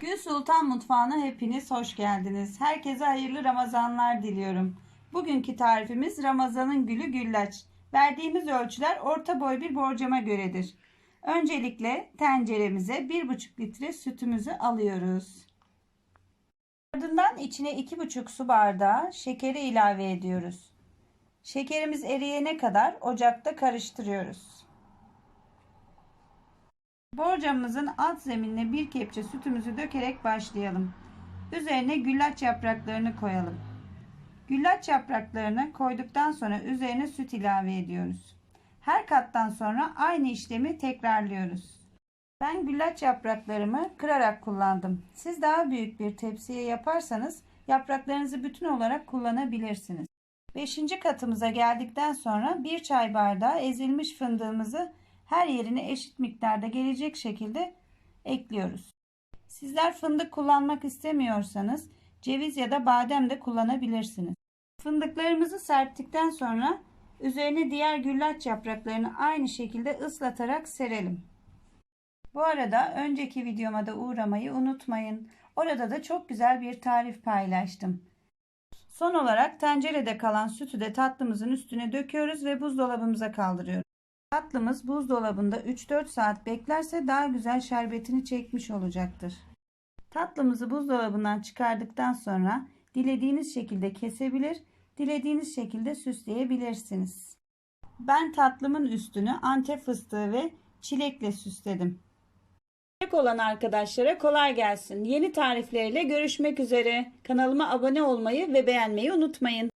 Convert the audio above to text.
Gül Sultan Mutfağı'na hepiniz hoş geldiniz. Herkese hayırlı Ramazanlar diliyorum. Bugünkü tarifimiz Ramazan'ın gülü güllaç. Verdiğimiz ölçüler orta boy bir borcama göredir. Öncelikle tenceremize 1,5 litre sütümüzü alıyoruz. Ardından içine 2,5 su bardağı şekeri ilave ediyoruz. Şekerimiz eriyene kadar ocakta karıştırıyoruz. Borcamımızın alt zeminine bir kepçe sütümüzü dökerek başlayalım. Üzerine güllaç yapraklarını koyalım. Güllaç yapraklarını koyduktan sonra üzerine süt ilave ediyoruz. Her kattan sonra aynı işlemi tekrarlıyoruz. Ben güllaç yapraklarımı kırarak kullandım. Siz daha büyük bir tepsiye yaparsanız yapraklarınızı bütün olarak kullanabilirsiniz. Beşinci katımıza geldikten sonra bir çay bardağı ezilmiş fındığımızı her yerine eşit miktarda gelecek şekilde ekliyoruz. Sizler fındık kullanmak istemiyorsanız ceviz ya da badem de kullanabilirsiniz. Fındıklarımızı serptikten sonra üzerine diğer güllaç yapraklarını aynı şekilde ıslatarak serelim. Bu arada önceki videoma da uğramayı unutmayın. Orada da çok güzel bir tarif paylaştım. Son olarak tencerede kalan sütü de tatlımızın üstüne döküyoruz ve buzdolabımıza kaldırıyoruz. Tatlımız buzdolabında 3-4 saat beklerse daha güzel şerbetini çekmiş olacaktır. Tatlımızı buzdolabından çıkardıktan sonra dilediğiniz şekilde kesebilir, dilediğiniz şekilde süsleyebilirsiniz. Ben tatlımın üstünü antep fıstığı ve çilekle süsledim. olan arkadaşlara kolay gelsin. Yeni tariflerle görüşmek üzere. Kanalıma abone olmayı ve beğenmeyi unutmayın.